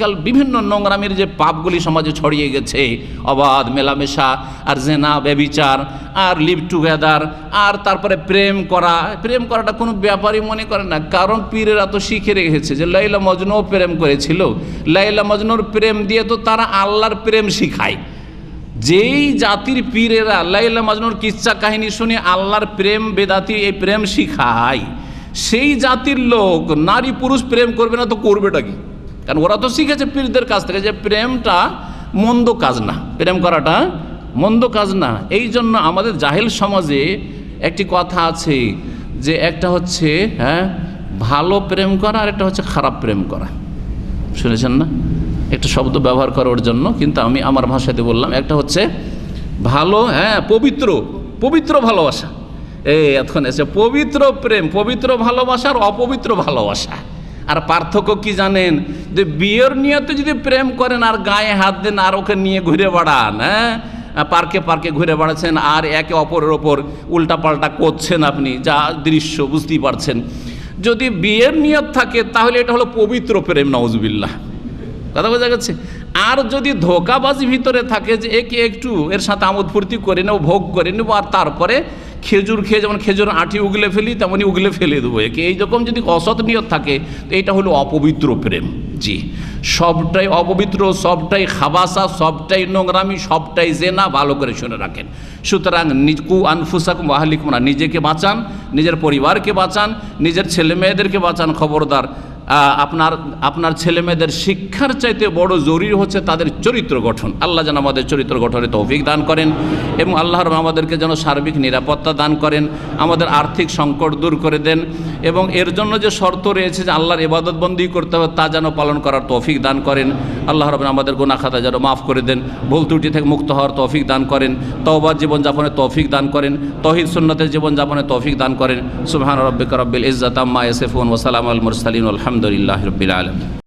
আজকাল বিভিন্ন নোংরামির যে পাপগুলি সমাজে ছড়িয়ে গেছে, অবাধ, মেলামেশা, আর জেনা, ব্যবিচার, আর লিভ টুগেদার আর তারপরে প্রেম করা, প্রেম করাটা কোনো ব্যাপারই মনে করে না। কারণ পীরেরা তো শিখে রেখেছে যে লাইলা মজনুও প্রেম করেছিল। লাইলা মজনুর প্রেম দিয়ে তো তারা আল্লাহর প্রেম শিখায়। যেই জাতির পীরেরা লাইলা মজনুর কিচ্ছা কাহিনী শুনে আল্লাহর প্রেম বেদাতি এই প্রেম শিখায়, সেই জাতির লোক নারী পুরুষ প্রেম করবে না তো করবেটা কি? কারণ ওরা তো শিখেছে পীরদের কাছ থেকে যে প্রেমটা মন্দ কাজ না। প্রেম করাটা মন্দ কাজ না। এই জন্য আমাদের জাহেল সমাজে একটি কথা আছে যে একটা হচ্ছে হ্যাঁ ভালো প্রেম করা আর একটা হচ্ছে খারাপ প্রেম করা। শুনেছেন না? একটা শব্দ ব্যবহার করার জন্য কিন্তু আমি আমার ভাষাতে বললাম, একটা হচ্ছে ভালো হ্যাঁ পবিত্র পবিত্র ভালোবাসা। এই, এতক্ষণ এসে পবিত্র প্রেম, পবিত্র ভালোবাসা আর অপবিত্র ভালোবাসা। আর পার্থক্য কি জানেন? যে বিয়ের নিয়তে যদি প্রেম করেন আর গায়ে হাত দেন আর ওকে নিয়ে ঘুরে বেড়ান হ্যাঁ? পার্কে পার্কে ঘুরে বেড়াচ্ছেন আর একে অপরের ওপর উল্টাপাল্টা করছেন আপনি, যা দৃশ্য বুঝতেই পারছেন। যদি বিয়ের নিয়ত থাকে, তাহলে এটা হলো পবিত্র প্রেম নওয়াজবিল্লাহ কথা বোঝা গেছে? আর যদি ধোকাবাজি ভিতরে থাকে যে একে একটু এর সাথে আমোদ ফুর্তি করে নেব, ভোগ করে নেব, আর তারপরে খেজুর খেয়ে যেমন খেজুর আঁটি উগলে ফেলি তেমনই উগলে ফেলে দেবো। একে এইরকম যদি অসৎ নিয়ত থাকে, তো এটা হলো অপবিত্র প্রেম। জি। সবটাই অপবিত্র, সবটাই খাবাসা, সবটাই নোংরামি, সবটাই জেনা, ভালো করে শুনে রাখেন। সুতরাং নিকু আনফুসাকুম আহলিকুমরা নিজেকে বাঁচান, নিজের পরিবারকে বাঁচান, নিজের ছেলে মেয়েদেরকে বাঁচান, খবরদার। আপনার আপনার ছেলে মেয়েদের শিক্ষার চাইতে বড় জরুরি হচ্ছে তাদের চরিত্র গঠন। আল্লাহ যেন আমাদের চরিত্র গঠনে তৌফিক দান করেন এবং আল্লাহর আমাদেরকে যেন সার্বিক নিরাপত্তা দান করেন, আমাদের আর্থিক সংকট দূর করে দেন এবং এর জন্য যে শর্ত রয়েছে যে আল্লাহর ইবাদতবন্দি করতে হবে, তা যেন পালন করার তৌফিক দান করেন। আল্লাহ রব আমাদের গুনা খাতা যেন মাফ করে দেন, ভুল ত্রুটি থেকে মুক্ত হওয়ার তৌফিক দান করেন, তওবার জীবনযাপনে তৌফিক দান করেন, তহিদ সুন্নতের জীবনযাপনে তৌফিক দান করেন। সুবহান রব্বিকা রব্বিল ইজ্জাত আম্মা ইয়াসিফুন ওয়া সালামুল মুরসালিন আলহামদুলিল্লাহি রাব্বিল আলামিন।